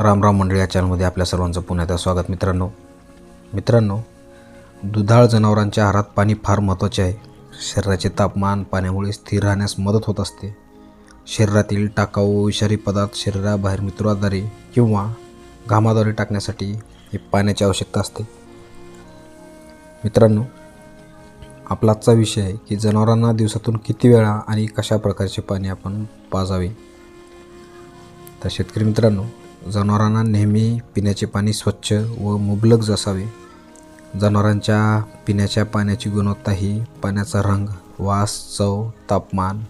राम राम मंडळी या चॅनलमध्ये आपल्या सर्वांचं पुन्हा एकदा स्वागत मित्रांनो. मित्रांनो दुधाळ जनावरांच्या आहारात पाणी फार महत्त्वाचे आहे. शरीराचे तापमान पाण्यामुळे स्थिर राहण्यास मदत होत असते. शरीरातील टाकाऊ विषारी पदार्थ शरीराबाहेर मित्राद्वारे किंवा घामाद्वारे टाकण्यासाठी हे पाण्याची आवश्यकता असते. मित्रांनो आपला आजचा विषय आहे की जनावरांना दिवसातून किती वेळा आणि कशा प्रकारचे पाणी आपण पाजावे? तर शेतकरी मित्रांनो जनावरांना नेहमी पिण्याचे पाणी स्वच्छ व मुबलक असावे. जनावरांच्या पिण्याच्या पाण्याची गुणवत्ता ही पाण्याचा रंग वास चव तापमान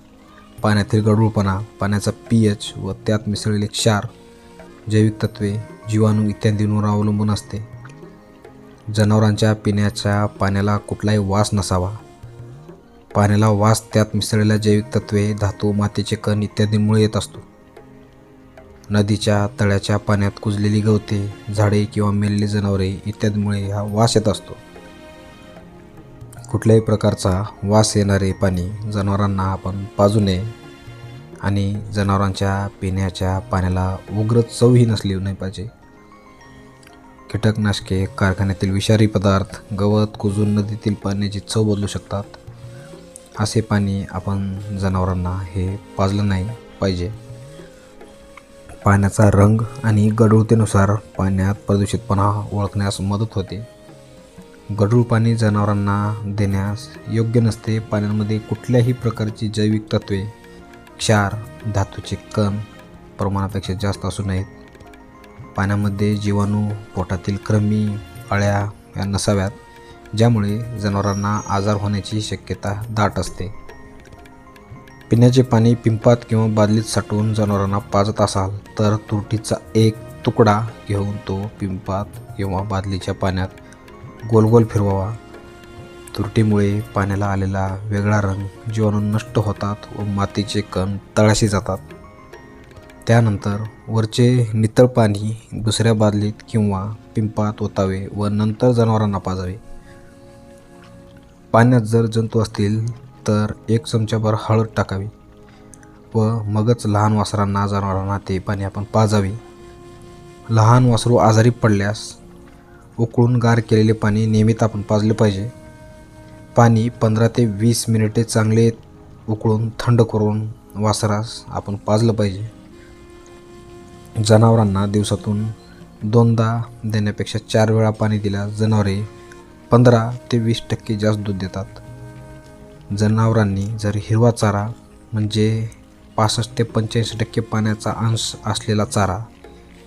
पाण्यातील गडूळपणा पाण्याचा पी एच व त्यात मिसळलेले क्षार जैविक तत्वे जीवाणू इत्यादींवर अवलंबून असते. जनावरांच्या पिण्याच्या पाण्याला कुठलाही वास नसावा. पाण्याला वास त्यात मिसळलेल्या जैविक तत्वे धातू मातीचे कण इत्यादींमुळे येत असतो. नदीच्या तळ्याच्या पाण्यात कुजलेली गवते झाडे किंवा मेलेली जनावरे इत्यादीमुळे हा वास येत असतो. कुठल्याही प्रकारचा वास येणारे पाणी जनावरांना आपण पाजू नये आणि जनावरांच्या पिण्याच्या पाण्याला उग्र चवही नसली नाही पाहिजे. कीटकनाशके कारखान्यातील विषारी पदार्थ गवत कुजून नदीतील पाण्याची चव बदलू शकतात. असे पाणी आपण जनावरांना हे पाजलं नाही पाहिजे. पाण्याचा रंग आणि गढूळतेनुसार पाण्यात प्रदूषितपणा ओळखण्यास मदत होते. गढूळ पाणी जनावरांना देण्यास योग्य नसते पाण्यामध्ये कुठल्याही प्रकारची जैविक तत्वे क्षार धातूचे कण प्रमाणापेक्षा जास्त असू नयेत. पाण्यामध्ये जीवाणू पोटातील कृमी अळ्या या नसाव्यात ज्यामुळे जनावरांना आजार होण्याची शक्यता दाट असते. पिण्याचे पाणी पिंपात किंवा बादलीत साठवून जनावरांना पाजत असाल तर तुरटीचा एक तुकडा घेऊन तो पिंपात किंवा बादलीच्या पाण्यात गोल गोल फिरवावा. तुरटीमुळे पाण्याला आलेला वेगळा रंग जीवाणू नष्ट होतात व मातीचे कण तळाशी जातात. त्यानंतर वरचे नितळ पाणी दुसऱ्या बादलीत किंवा पिंपात ओतावे व नंतर जनावरांना पाजावे. पाण्यात जर जंतू असतील तर एक चमच्याभर हळद टाकावी व मगच लहान वासरांना जनावरांना ते पाणी आपण पाजावे. लहान वासरू आजारी पडल्यास उकळून गार केलेले पाणी नियमित आपण पाजले पाहिजे. पाणी पंधरा ते वीस मिनिटे चांगले उकळून थंड करून वासरास आपण पाजलं पाहिजे. जनावरांना दिवसातून दोनदा देण्यापेक्षा चार वेळा पाणी दिल्यास जनावरे पंधरा ते वीस टक्के जास्त दूध देतात. जनावरांनी जर हिरवा चारा म्हणजे पासष्ट ते पंच्याऐंशी टक्के पाण्याचा अंश असलेला चारा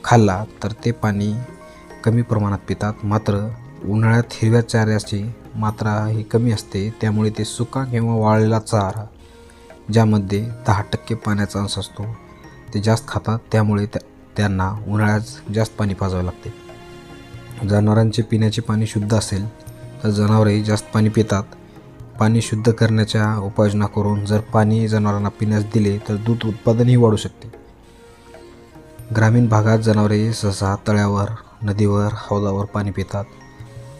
खाल्ला तर ते पाणी कमी प्रमाणात पितात. मात्र उन्हाळ्यात हिरव्या चाऱ्याची मात्रा ही कमी असते. त्यामुळे ते सुका किंवा वाळलेला चारा ज्यामध्ये दहा टक्के पाण्याचा अंश असतो ते जास्त खातात. त्यामुळे त्या त्यांना उन्हाळ्यात जास्त पाणी पाजावे लागते. जनावरांचे पिण्याचे पाणी शुद्ध असेल तर जनावरे जास्त पाणी पितात. पाणी शुद्ध करण्याच्या उपाययोजना करून जर पाणी जनावरांना पिण्यास दिले तर दूध उत्पादनही वाढू शकते. ग्रामीण भागात जनावरे सहसा तळ्यावर नदीवर हौदावर पाणी पितात.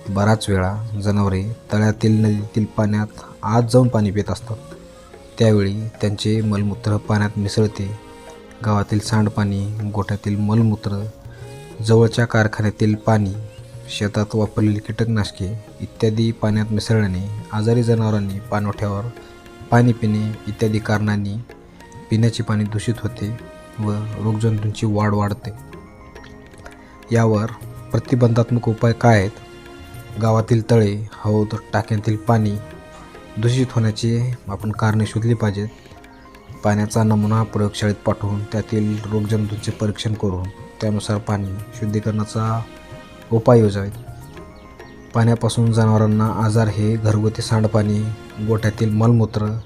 बराच वेळा जनावरे तळ्यातील नदीतील पाण्यात आत जाऊन पाणी पित असतात. त्यावेळी त्यांचे मलमूत्र पाण्यात मिसळते. गावातील सांडपाणी गोठ्यातील मलमूत्र जवळच्या कारखान्यातील पाणी शेतात वापरलेली कीटकनाशके इत्यादी पाण्यात मिसळल्याने आजारी जनावरांनी पाणवठ्यावर पाणी पिणे इत्यादी कारणांनी पिण्याचे पाणी दूषित होते व रोगजंतूंची वाढ वाढते. यावर प्रतिबंधात्मक उपाय काय आहेत? गावातील तळे हौद टाक्यांतील पाणी दूषित होण्याची आपण कारणे शोधली पाहिजेत. पाण्याचा नमुना प्रयोगशाळेत पाठवून त्यातील रोगजंतूंचे परीक्षण करून त्यानुसार पाणी शुद्धीकरणाचा उपाय योजावेत. पाण्यापासून जनावरांना आजार हे घरगुती सांडपाणी गोठ्यातील मलमूत्र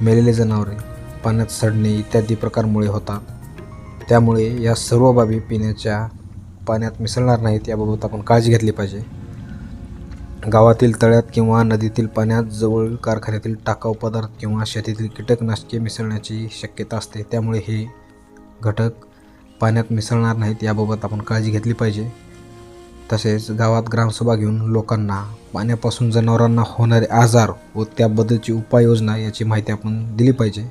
मेलेले जनावरे पाण्यात सडणे इत्यादी प्रकारमुळे होतात. त्यामुळे या सर्व बाबी पिण्याच्या पाण्यात मिसळणार नाहीत याबाबत आपण काळजी घेतली पाहिजे. गावातील तळ्यात किंवा नदीतील पाण्यात जवळ कारखान्यातील टाकाऊ पदार्थ किंवा शेतीतील कीटकनाशके मिसळण्याची शक्यता असते. त्यामुळे हे घटक पाण्यात मिसळणार नाहीत याबाबत आपण काळजी घेतली पाहिजे. तसेच गावात ग्रामसभा घेऊन लोकांना पाण्यापासून जनावरांना होणारे आजार व त्याबद्दलची उपाययोजना याची माहिती आपण दिली पाहिजे.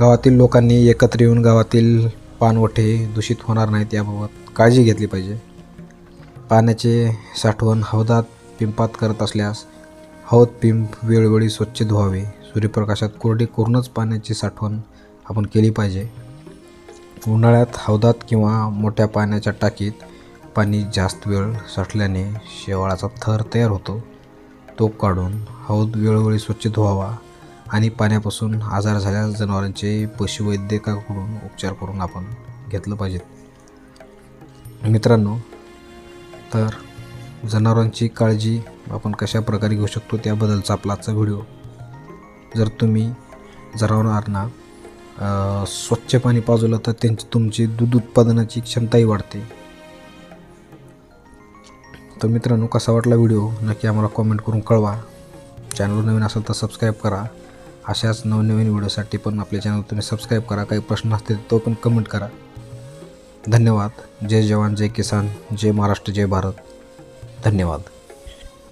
गावातील लोकांनी एकत्र येऊन गावातील पाणवठे दूषित होणार नाहीत याबाबत काळजी घेतली पाहिजे. पाण्याचे साठवण हौदात पिंपात करत असल्यास हौद पिंप वेळोवेळी स्वच्छ धुवावे. सूर्यप्रकाशात कोरडे करूनच पाण्याची साठवण आपण केली पाहिजे. उन्हाळ्यात हौदात किंवा मोठ्या पाण्याच्या टाकीत पाणी जास्त वेळ साठल्याने शेवाळाचा थर तयार होतो. तो काढून हौद वेळोवेळी स्वच्छ धुवावा आणि पाण्यापासून आजार झाल्यास जनावरांचे पशुवैद्यकाकडून उपचार करून आपण घेतलं पाहिजे मित्रांनो तर जनावरांची काळजी आपण कशा प्रकारे घेऊ शकतो त्याबद्दलचा आपला आजचा व्हिडिओ. जर तुम्ही जनावरांना स्वच्छ पाणी पाजवलं तर त्यांची तुमची दूध उत्पादनाची क्षमताही वाढते. तर मित्रांनो कसा वाटला व्हिडिओ? नक्की आम्हाला कॉमेंट करून कळवा. चॅनल नवीन असेल तर सबस्क्राईब करा. अशाच नवनवीन व्हिडिओसाठी पण आपल्या चॅनल तुम्ही सबस्क्राईब करा. काही प्रश्न असतील तो पण कमेंट करा. धन्यवाद. जय जवान जय किसान जय महाराष्ट्र जय भारत. धन्यवाद.